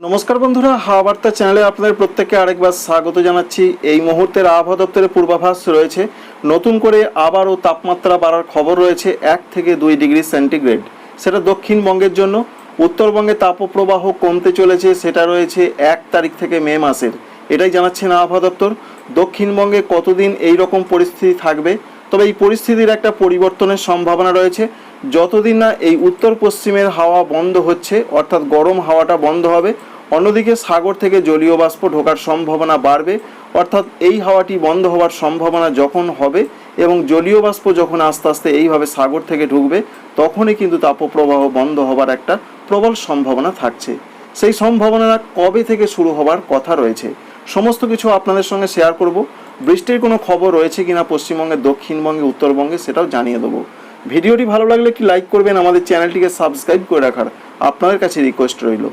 নমস্কার বন্ধুরা, হাওয়া বার্তা চ্যানেলে আপনাদের প্রত্যেককে আরেকবার স্বাগত জানাচ্ছি। এই মুহূর্তের আবহাওয়া দপ্তরের পূর্বাভাস রয়েছে। নতুন করে আবারও তাপমাত্রা বাড়ার খবর রয়েছে এক থেকে দুই ডিগ্রি সেন্টিগ্রেড। সেটা দক্ষিণবঙ্গের জন্য। উত্তরবঙ্গে তাপপ্রবাহ কমতে চলেছে, সেটা রয়েছে এক তারিখ থেকে মে মাসের। এটাই জানাচ্ছেন আবহাওয়া দপ্তর। দক্ষিণবঙ্গে কতদিন এই রকম পরিস্থিতি থাকবে? তবে এই পরিস্থিতির একটা পরিবর্তনের সম্ভাবনা রয়েছে। যতদিন না এই উত্তর পশ্চিমের হাওয়া বন্ধ হচ্ছে, অর্থাৎ গরম হাওয়াটা বন্ধ হবে, অন্যদিকে সাগর থেকে জলীয় বাষ্প ঢোকার সম্ভাবনা বাড়বে, অর্থাৎ এই হাওয়াটি বন্ধ হওয়ার সম্ভাবনা যখন হবে এবং জলীয় বাষ্প যখন আস্তে আস্তে এইভাবে সাগর থেকে ঢুকবে, তখনই কিন্তু তাপপ্রবাহ বন্ধ হবার একটা প্রবল সম্ভাবনা থাকছে। সেই সম্ভাবনা কবে থেকে শুরু হবার কথা রয়েছে। সমস্ত কিছু আপনাদের সঙ্গে শেয়ার করব। বৃষ্টির কোনো খবর রয়েছে কিনা পশ্চিমবঙ্গে, দক্ষিণবঙ্গে, উত্তরবঙ্গে সেটাও জানিয়ে দেবো। ভিডিওটি ভালো লাগলে কি লাইক করবেন, আমাদের চ্যানেলটিকে সাবস্ক্রাইব করে রাখার আপনাদের কাছে রিকোয়েস্ট রইল।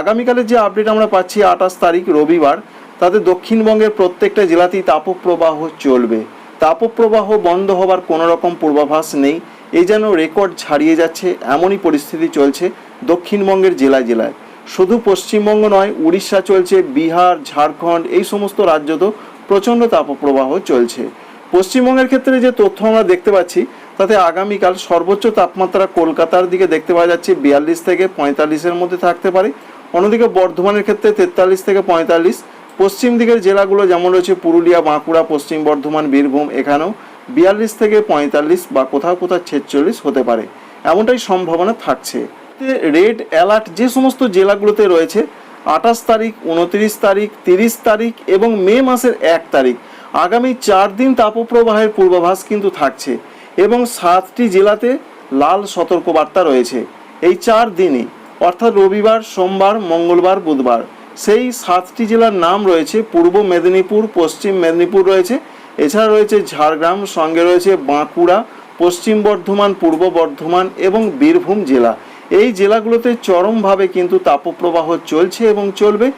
আগামীকালের যে আপডেট আমরা পাচ্ছি আঠাশ তারিখ রবিবার, তাতে দক্ষিণবঙ্গের প্রত্যেকটা জেলাতেই তাপপ্রবাহ চলবে। তাপপ্রবাহ বন্ধ হবার কোনো রকম পূর্বাভাস নেই। এই যেন রেকর্ড ছাড়িয়ে যাচ্ছে, এমনই পরিস্থিতি চলছে দক্ষিণবঙ্গের জেলায় জেলায়। শুধু পশ্চিমবঙ্গ নয়, উড়িষ্যা চলছে, বিহার, ঝাড়খণ্ড, এই সমস্ত রাজ্যতেও প্রচণ্ড তাপপ্রবাহ চলছে। পশ্চিমবঙ্গের ক্ষেত্রে যে তথ্য আমরা দেখতে পাচ্ছি, তাতে আগামীকাল সর্বোচ্চ তাপমাত্রা কলকাতার দিকে দেখতে পাওয়া যাচ্ছে বিয়াল্লিশ থেকে পঁয়তাল্লিশের মধ্যে থাকতে পারে। অন্যদিকে বর্ধমানের ক্ষেত্রে তেতাল্লিশ থেকে পঁয়তাল্লিশ। পশ্চিম দিকের জেলাগুলো যেমন রয়েছে পুরুলিয়া, বাঁকুড়া, পশ্চিম বর্ধমান, বীরভূম, এখানেও বিয়াল্লিশ থেকে পঁয়তাল্লিশ বা কোথাও কোথাও ছেচল্লিশ হতে পারে। এমনটাই সম্ভাবনা থাকছে। রেড অ্যালার্ট যে সমস্ত জেলাগুলোতে রয়েছে আঠাশ তারিখ, উনত্রিশ তারিখ, তিরিশ তারিখ এবং মে মাসের এক তারিখ। আগামী চার দিন তাপপ্রবাহের পূর্বাভাস কিন্তু থাকছে এবং সাতটি জেলাতে লাল সতর্কবার্তা রয়েছে। এই চার দিনই, অর্থাৎ রবিবার, সোমবার, মঙ্গলবার, বুধবার, সেই সাতটি জেলার নাম রয়েছে। পূর্ব মেদিনীপুর, পশ্চিম মেদিনীপুর রয়েছে। এছাড়া রয়েছে ঝাড়গ্রাম, সঙ্গে রয়েছে বাঁকুড়া, পশ্চিম বর্ধমান, পূর্ব বর্ধমান এবং বীরভূম জেলা। এই জেলাগুলোতে চরমভাবে কিন্তু তাপপ্রবাহ চলছে এবং চলবে।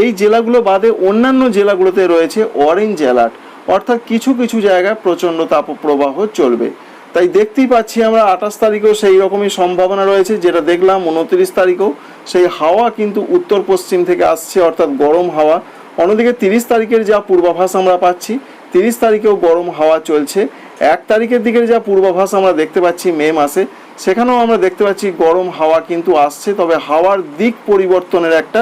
এই জেলাগুলো বাদে অন্যান্য জেলাগুলোতে রয়েছে অরেঞ্জ অ্যালার্ট অর্থাৎ কিছু কিছু জায়গায় প্রচণ্ড তাপপ্রবাহ চলবে। তাই দেখতেই পাচ্ছি আমরা আঠাশ তারিখেও সেই রকমই সম্ভাবনা রয়েছে, যেটা দেখলাম উনত্রিশ তারিখেও। সেই হাওয়া কিন্তু উত্তর পশ্চিম থেকে আসছে, অর্থাৎ গরম হাওয়া। অন্যদিকে তিরিশ তারিখের যা পূর্বাভাস আমরা পাচ্ছি, তিরিশ তারিখেও গরম হাওয়া চলছে। এক তারিখের দিকের যা পূর্বাভাস আমরা দেখতে পাচ্ছি মে মাসে সেখানেও আমরা দেখতে পাচ্ছি গরম হাওয়া কিন্তু আসছে, তবে হাওয়ার দিক পরিবর্তনের একটা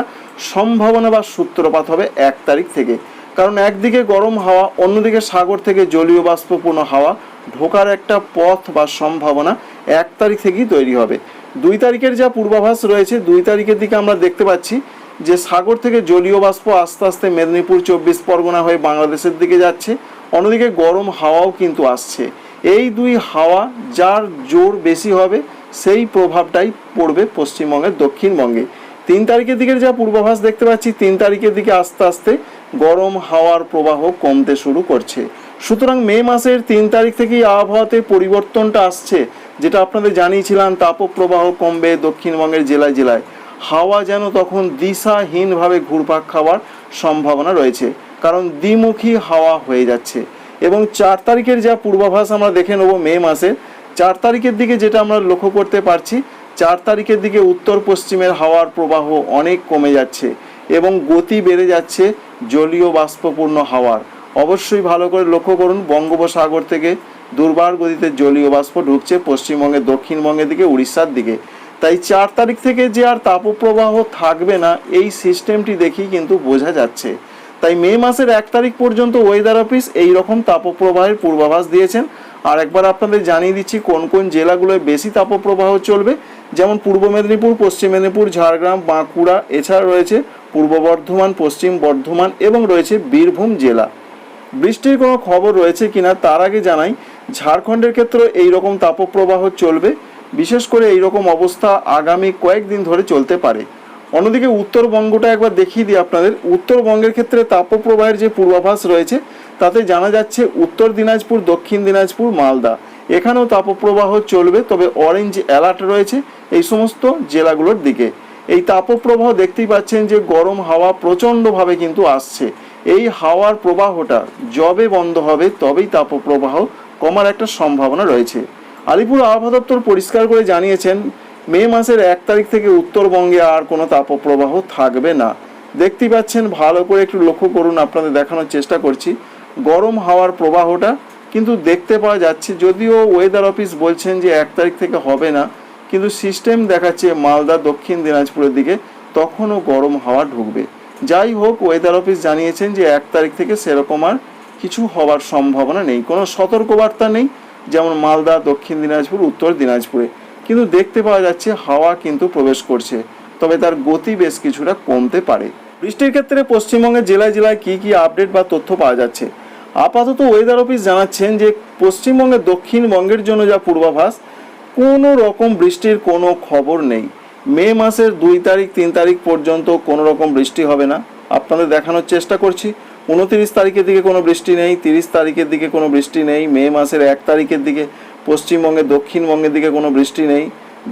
সম্ভাবনা বা সূত্রপাত হবে এক তারিখ থেকে। কারণ একদিকে গরম হাওয়া, অন্যদিকে সাগর থেকে জলীয় বাষ্পপূর্ণ হাওয়া ঢোকার একটা পথ বা সম্ভাবনা এক তারিখ থেকেই তৈরি হবে। দুই তারিখের যা পূর্বাভাস রয়েছে, দুই তারিখের দিকে আমরা দেখতে পাচ্ছি যে সাগর থেকে জলীয় বাষ্প আস্তে আস্তে মেদিনীপুর চব্বিশ পরগনা হয়ে বাংলাদেশের দিকে যাচ্ছে, অন্যদিকে গরম হাওয়াও কিন্তু আসছে। এই দুই হাওয়া যার জোর বেশি হবে, সেই প্রভাবটাই পড়বে পশ্চিমবঙ্গের দক্ষিণবঙ্গে। তিন তারিখের দিকের যা পূর্বাভাস দেখতে পাচ্ছি, তিন তারিখের দিকে আস্তে আস্তে গরম হাওয়ার প্রবাহ কমতে শুরু করছে। সুতরাং মে মাসের তিন তারিখ থেকেই আবহাওয়াতে পরিবর্তনটা আসছে, যেটা আপনাদের জানিয়েছিলাম, তাপপ্রবাহ কমবে দক্ষিণবঙ্গের জেলায় জেলায়। হাওয়া যেন তখন দিশাহীনভাবে ঘুরপাক খাওয়ার সম্ভাবনা রয়েছে, কারণ দ্বিমুখী হাওয়া হয়ে যাচ্ছে। এবং চার তারিখের যা পূর্বাভাস আমরা দেখে নেব মে মাসে, চার তারিখের দিকে যেটা আমরা লক্ষ্য করতে পারছি, চার তারিখের দিকে উত্তর পশ্চিমের হাওয়ার প্রবাহ অনেক কমে যাচ্ছে এবং গতি বেড়ে যাচ্ছে জলীয় বাষ্পপূর্ণ হাওয়ার। অবশ্যই ভালো করে লক্ষ্য করুন, বঙ্গোপসাগর থেকে দুর্বার গতিতে জলীয় বাষ্প ঢুকছে পশ্চিমবঙ্গের, দক্ষিণবঙ্গের দিকে, উড়িষ্যার দিকে। তাই চার তারিখ থেকে যে আর তাপপ্রবাহ থাকবে না, এই সিস্টেমটি দেখেই কিন্তু বোঝা যাচ্ছে। তাই মে মাসের এক তারিখ পর্যন্ত ওয়েদার অফিস এই রকম তাপপ্রবাহের পূর্বাভাস দিয়েছেন। আর একবার আপনাদের জানিয়ে দিচ্ছি কোন কোন জেলাগুলোয় বেশি তাপপ্রবাহ চলবে। যেমন পূর্ব মেদিনীপুর, পশ্চিম মেদিনীপুর, ঝাড়গ্রাম, বাঁকুড়া, এছাড়া রয়েছে পূর্ব বর্ধমান, পশ্চিম বর্ধমান এবং রয়েছে বীরভূম জেলা। বৃষ্টির কোনো খবর রয়েছে কিনা তার আগে জানাই, ঝাড়খণ্ডের ক্ষেত্রে এই রকম তাপপ্রবাহ চলবে। বিশেষ করে এই রকম অবস্থা আগামী কয়েকদিন ধরে চলতে পারে। অন্যদিকে উত্তরবঙ্গটা একবার দেখিয়ে দিই আপনাদের। উত্তরবঙ্গের ক্ষেত্রে তাপপ্রবাহের যে পূর্বাভাস রয়েছে, তাতে জানা যাচ্ছে উত্তর দিনাজপুর, দক্ষিণ দিনাজপুর, মালদা। এখানেও তাপপ্রবাহ চলবে, তবে অরেঞ্জ অ্যালার্ট রয়েছে এই সমস্ত জেলাগুলোর দিকে। এই তাপপ্রবাহ দেখতেই পাচ্ছেন যে গরম হাওয়া প্রচণ্ডভাবে কিন্তু আসছে। এই হাওয়ার প্রবাহটা যবে বন্ধ হবে, তবেই তাপপ্রবাহ কমার একটা সম্ভাবনা রয়েছে। আলিপুর আবহাওয়া দপ্তর পরিষ্কার করে জানিয়েছেন মে মাসের এক তারিখ থেকে উত্তরবঙ্গে আর কোনো তাপপ্রবাহ থাকবে না। দেখতেই পাচ্ছেন, ভালো করে একটু লক্ষ্য করুন, আপনাদের দেখানোর চেষ্টা করছি। গরম হাওয়ার প্রবাহটা কিন্তু দেখতে পাওয়া যাচ্ছে, যদিও ওয়েদার অফিস বলছেন যে এক তারিখ থেকে হবে না, কিন্তু সিস্টেম দেখাচ্ছে মালদা, দক্ষিণ দিনাজপুরের দিকে তখনও গরম হাওয়া ঢুকবে। যাই হোক ওয়েদার অফিস জানিয়েছেন যে এক তারিখ থেকে সেরকম আর কিছু হওয়ার সম্ভাবনা নেই। কোনো সতর্কবার্তা নেই, যেমন মালদা, দক্ষিণ দিনাজপুর, উত্তর দিনাজপুরে। কিন্তু দেখতে পাওয়া যাচ্ছে হাওয়া কিন্তু প্রবেশ করছে, তবে তার গতি বেশ কিছুটা কমতে পারে। বৃষ্টির ক্ষেত্রে পশ্চিমবঙ্গের জেলায় জেলায় কি কি আপডেট বা তথ্য পাওয়া যাচ্ছে? আপাতত ওয়েদার অফিস জানাচ্ছেন যে পশ্চিমবঙ্গের দক্ষিণবঙ্গের জন্য যা পূর্বাভাস, কোনো রকম বৃষ্টির কোনো খবর নেই। মে মাসের দুই তারিখ, তিন তারিখ পর্যন্ত কোনো রকম বৃষ্টি হবে না। আপনাদের দেখানোর চেষ্টা করছি। উনতিরিশ তারিখের দিকে কোনো বৃষ্টি নেই, তিরিশ তারিখের দিকে কোনো বৃষ্টি নেই। মে মাসের এক তারিখের দিকে পশ্চিমবঙ্গে, দক্ষিণবঙ্গের দিকে কোনো বৃষ্টি নেই।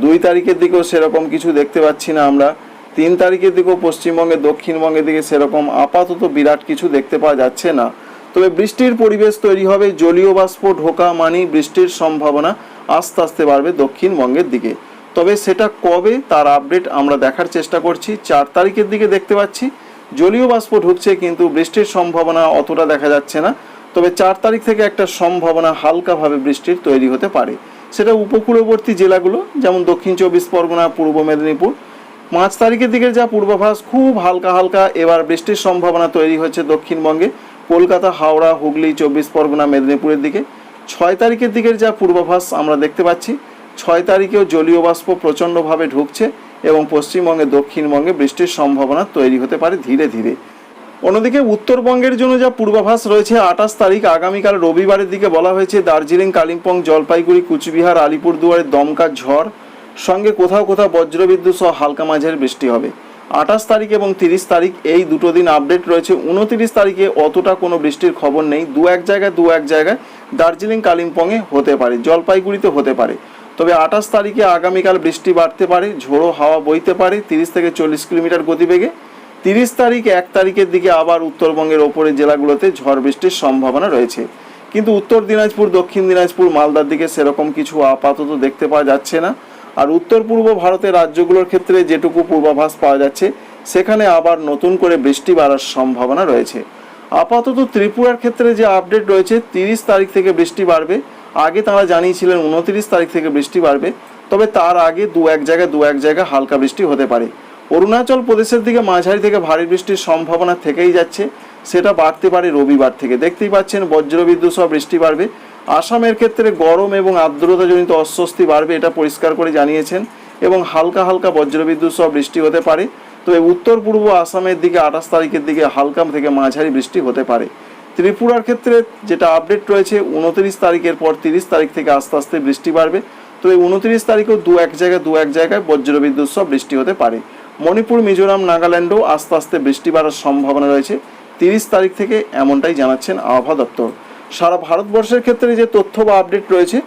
দুই তারিখের দিকেও সেরকম কিছু দেখতে পাচ্ছি না আমরা। তিন তারিখের দিকেও পশ্চিমবঙ্গে, দক্ষিণবঙ্গের দিকে সেরকম আপাতত বিরাট কিছু দেখতে পাওয়া যাচ্ছে না। তবে বৃষ্টির পরিবেশ তৈরি হবে জলীয় বাষ্প, ঢোকা, মানি, বৃষ্টির সম্ভাবনা আস্তে আস্তে বাড়বে দক্ষিণবঙ্গের দিকে। তবে সেটা কবে তার আপডেট আমরা দেখার চেষ্টা করছি। চার তারিখের দিকে দেখতে পাচ্ছি। জলীয় বাষ্প ঢুকছে কিন্তু বৃষ্টির সম্ভাবনা অতটা দেখা যাচ্ছে না। তবে চার তারিখ থেকে একটা সম্ভাবনা হালকাভাবে বৃষ্টির তৈরি হতে পারে। সেটা উপকূলবর্তী জেলাগুলো, যেমন দক্ষিণ চব্বিশ পরগনা, পূর্ব মেদিনীপুর। পাঁচ তারিখের দিকে যা পূর্বাভাস, খুব হালকা হালকা এবার বৃষ্টির সম্ভাবনা তৈরি হচ্ছে দক্ষিণবঙ্গে। কলকাতা, হাওড়া, হুগলি, চব্বিশ পরগনা, মেদিনীপুরের দিকে। ছয় তারিখের দিকের যা পূর্বাভাস আমরা দেখতে পাচ্ছি, ছয় তারিখেও জলীয় বাষ্প প্রচণ্ডভাবে ঢুকছে এবং পশ্চিমবঙ্গে দক্ষিণবঙ্গে বৃষ্টির সম্ভাবনা তৈরি হতে পারে ধীরে ধীরে। অন্যদিকে উত্তরবঙ্গের জন্য যা পূর্বাভাস রয়েছে, আঠাশ তারিখ আগামীকাল রবিবারের দিকে বলা হয়েছে দার্জিলিং, কালিম্পং, জলপাইগুড়ি, কুচবিহার আলিপুরদুয়ারের দমকা, ঝড়, সঙ্গে কোথাও কোথাও বজ্রবিদ্যুৎ সহ হালকা মাঝের বৃষ্টি হবে। আঠাশ তারিখ এবং তিরিশ তারিখ এই দুটো দিন আপডেট রয়েছে। উনতিরিশ তারিখে অতটা কোনো বৃষ্টির খবর নেই। দু এক জায়গায়, দু এক জায়গায় দার্জিলিং, কালিম্পংয়ে হতে পারে, জলপাইগুড়িতে হতে পারে। তবে আঠাশ তারিখে আগামীকাল বৃষ্টি বাড়তে পারে, ঝোড়ো হাওয়া বইতে পারে, তিরিশ থেকে চল্লিশ কিলোমিটার গতিবেগে। তিরিশ তারিখ, এক তারিখের দিকে আবার উত্তরবঙ্গের ওপরের জেলাগুলোতে ঝড় বৃষ্টির সম্ভাবনা রয়েছে। কিন্তু উত্তর দিনাজপুর, দক্ষিণ দিনাজপুর, মালদার দিকে সেরকম কিছু আপাতত দেখতে পাওয়া যাচ্ছে না। আর উত্তর পূর্ব ভারতের রাজ্যগুলোর ক্ষেত্রে যেটুকু পূর্বাভাস পাওয়া যাচ্ছে, সেখানে আবার নতুন করে বৃষ্টি বাড়ার সম্ভাবনা রয়েছে। আপাতত ত্রিপুরার ক্ষেত্রে যে আপডেট রয়েছে, তিরিশ তারিখ থেকে বৃষ্টি বাড়বে। আগে তারা জানিয়েছিলেন উনতিরিশ তারিখ থেকে বৃষ্টি বাড়বে। তবে তার আগে দু এক জায়গায় দু এক জায়গায় হালকা বৃষ্টি হতে পারে। অরুণাচল প্রদেশের দিকে মাঝারি থেকে ভারী বৃষ্টির সম্ভাবনা থেকেই যাচ্ছে। সেটা বাড়তে পারে রবিবার থেকে। দেখতেই পাচ্ছেন বজ্রবিদ্যুৎ সহ বৃষ্টি বাড়বে। আসামের ক্ষেত্রে গরম এবং আর্দ্রতাজনিত অস্বস্তি বাড়বে এটা পরিষ্কার করে জানিয়েছেন এবং হালকা হালকা বজ্রবিদ্যুৎ সহ বৃষ্টি হতে পারে। তবে উত্তর পূর্ব আসামের দিকে আঠাশ তারিখের দিকে হালকা থেকে মাঝারি বৃষ্টি হতে পারে। ত্রিপুরার ক্ষেত্রে যেটা আপডেট রয়েছে, উনত্রিশ তারিখের পর তিরিশ তারিখ থেকে আস্তে আস্তে বৃষ্টি বাড়বে। তবে উনত্রিশ তারিখেও দু এক জায়গায় দু এক জায়গায় বজ্রবিদ্যুৎ সহ বৃষ্টি হতে পারে। মণিপুর, মিজোরাম, নাগাল্যান্ডেও আস্তে আস্তে বৃষ্টি বাড়ার সম্ভাবনা রয়েছে। তিরিশ তারিখ থেকে এমনটাই জানাচ্ছেন আবহাওয়া দপ্তর। সারা ভারতবর্ষের ক্ষেত্রে যে তথ্য বা আপডেট রয়েছে,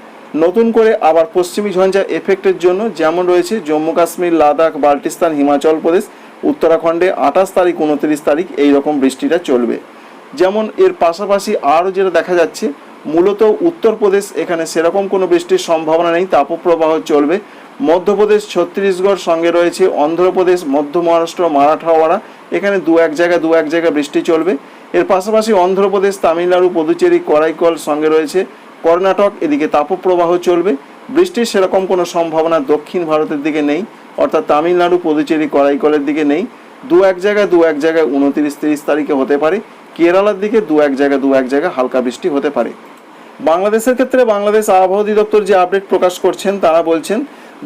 নতুন করে আবার পশ্চিমী ঝঞ্ঝা এফেক্টের জন্য যেমন রয়েছে জম্মু, কাশ্মীর, লাদাখ, বাল্টিস্তান, হিমাচল প্রদেশ, উত্তরাখণ্ডে আঠাশ তারিখ, উনত্রিশ তারিখ এই রকম বৃষ্টিটা চলবে। যেমন এর পাশাপাশি আরও যেটা দেখা যাচ্ছে, মূলত উত্তরপ্রদেশ এখানে সেরকম কোনো বৃষ্টির সম্ভাবনা নেই, তাপপ্রবাহ চলবে। মধ্যপ্রদেশ, ছত্তিশগড় সঙ্গে রয়েছে অন্ধ্রপ্রদেশ, মধ্য মহারাষ্ট্র মারাঠাওয়াড়া এখানে দু এক জায়গায় দু এক জায়গায় বৃষ্টি চলবে। এর পাশাপাশি অন্ধ্রপ্রদেশ, তামিলনাড়ু, পুদুচেরি, করাইকল সঙ্গে রয়েছে কর্ণাটক। এদিকে তাপপ্রবাহ চলবে। বৃষ্টির সেরকম কোনো সম্ভাবনা দক্ষিণ ভারতের দিকে নেই, অর্থাৎ তামিলনাড়ু, পুদুচেরি, করাইকলের দিকে নেই। দু এক জায়গায় দু এক জায়গায় উনতিরিশ তিরিশ তারিখে হতে পারে। কেরালার দিকে দু এক জায়গায় দু এক জায়গায় হালকা বৃষ্টি হতে পারে। বাংলাদেশের ক্ষেত্রে বাংলাদেশ আবহাওয়া অধিদপ্তর যে আপডেট প্রকাশ করছেন, তারা বলছেন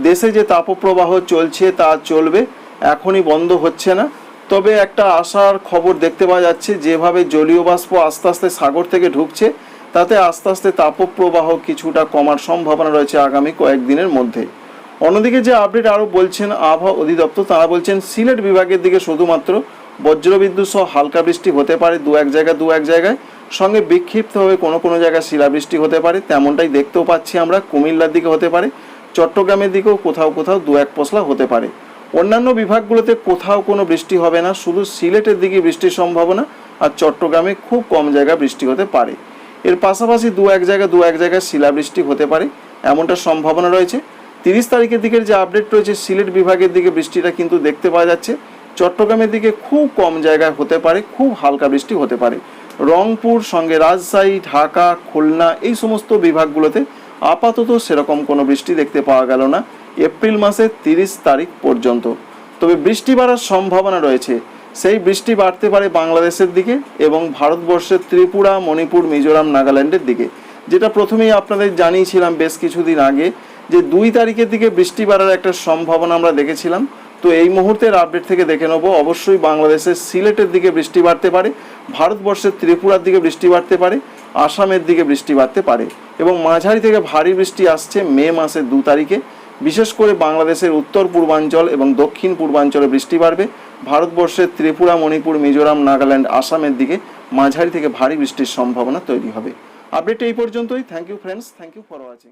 দেশে যে তাপপ্রবাহ চলছে তা চলবে, এখনই বন্ধ হচ্ছে না। তবে একটা আশার খবর দেখতে পাওয়া যাচ্ছে, যেভাবে জলীয় বাষ্প আস্তে আস্তে সাগর থেকে ঢুকছে, তাতে আস্তে আস্তে তাপপ্রবাহ কিছুটা কমার সম্ভাবনা রয়েছে আগামী কয়েকদিনের মধ্যে। অন্যদিকে যে আপডেট আরও বলছেন আবহাওয়া অধিদপ্তর, তারা বলছেন সিলেট বিভাগের দিকে শুধুমাত্র বজ্রবিদ্যুৎ সহ হালকা বৃষ্টি হতে পারে দু এক জায়গায়, দু এক জায়গায়। সঙ্গে বিক্ষিপ্তভাবে কোনো কোনো জায়গায় শিলাবৃষ্টি হতে পারে, তেমনটাই দেখতেও পাচ্ছি আমরা, কুমিল্লার দিকে হতে পারে। চট্টগ্রামের দিকেও কোথাও কোথাও দু এক পশলা হতে পারে। অন্যান্য বিভাগগুলোতে কোথাও কোনো বৃষ্টি হবে না, শুধু সিলেটের দিকে বৃষ্টির সম্ভাবনা আর চট্টগ্রামে খুব কম জায়গায় বৃষ্টি হতে পারে। এর পাশাপাশি দু এক জায়গায় দু এক জায়গায় শিলাবৃষ্টি হতে পারে, এমনটা সম্ভাবনা রয়েছে। তিরিশ তারিখের দিকের যে আপডেট রয়েছে, সিলেট বিভাগের দিকে বৃষ্টিটা কিন্তু দেখতে পাওয়া যাচ্ছে। চট্টগ্রামের দিকে খুব কম জায়গায় হতে পারে, খুব হালকা বৃষ্টি হতে পারে। রংপুর, সঙ্গে রাজশাহী, ঢাকা, খুলনা এই সমস্ত বিভাগগুলোতে আপাতত সেরকম কোনো বৃষ্টি দেখতে পাওয়া গেল না। এপ্রিল মাসের তিরিশ তারিখ পর্যন্ত। তবে বৃষ্টি বাড়ার সম্ভাবনা রয়েছে। সেই বৃষ্টি বাড়তে পারে বাংলাদেশের দিকে এবং ভারতবর্ষের ত্রিপুরা, মণিপুর, মিজোরাম, নাগাল্যান্ডের দিকে। যেটা প্রথমেই আপনাদের জানিয়েছিলাম বেশ কিছুদিন আগে যে দুই তারিখের দিকে বৃষ্টি বাড়ার একটা সম্ভাবনা আমরা দেখেছিলাম। তো এই মুহূর্তের আপডেট থেকে দেখে নেব। অবশ্যই বাংলাদেশের সিলেটের দিকে বৃষ্টি বাড়তে পারে, ভারতবর্ষের ত্রিপুরার দিকে বৃষ্টি বাড়তে পারে আসামের দিকে বৃষ্টি বাড়তে পারে এবং মাঝারি থেকে ভারী বৃষ্টি আসছে মে মাসের দু তারিখে। বিশেষ করে বাংলাদেশের উত্তর পূর্বাঞ্চল এবং দক্ষিণ পূর্বাঞ্চলে বৃষ্টি বাড়বে। ভারতবর্ষের ত্রিপুরা, মণিপুর, মিজোরাম, নাগাল্যান্ড, আসামের দিকে মাঝারি থেকে ভারী বৃষ্টির সম্ভাবনা তৈরি হবে। আপডেট এই পর্যন্তই। Thank you friends thank you for watching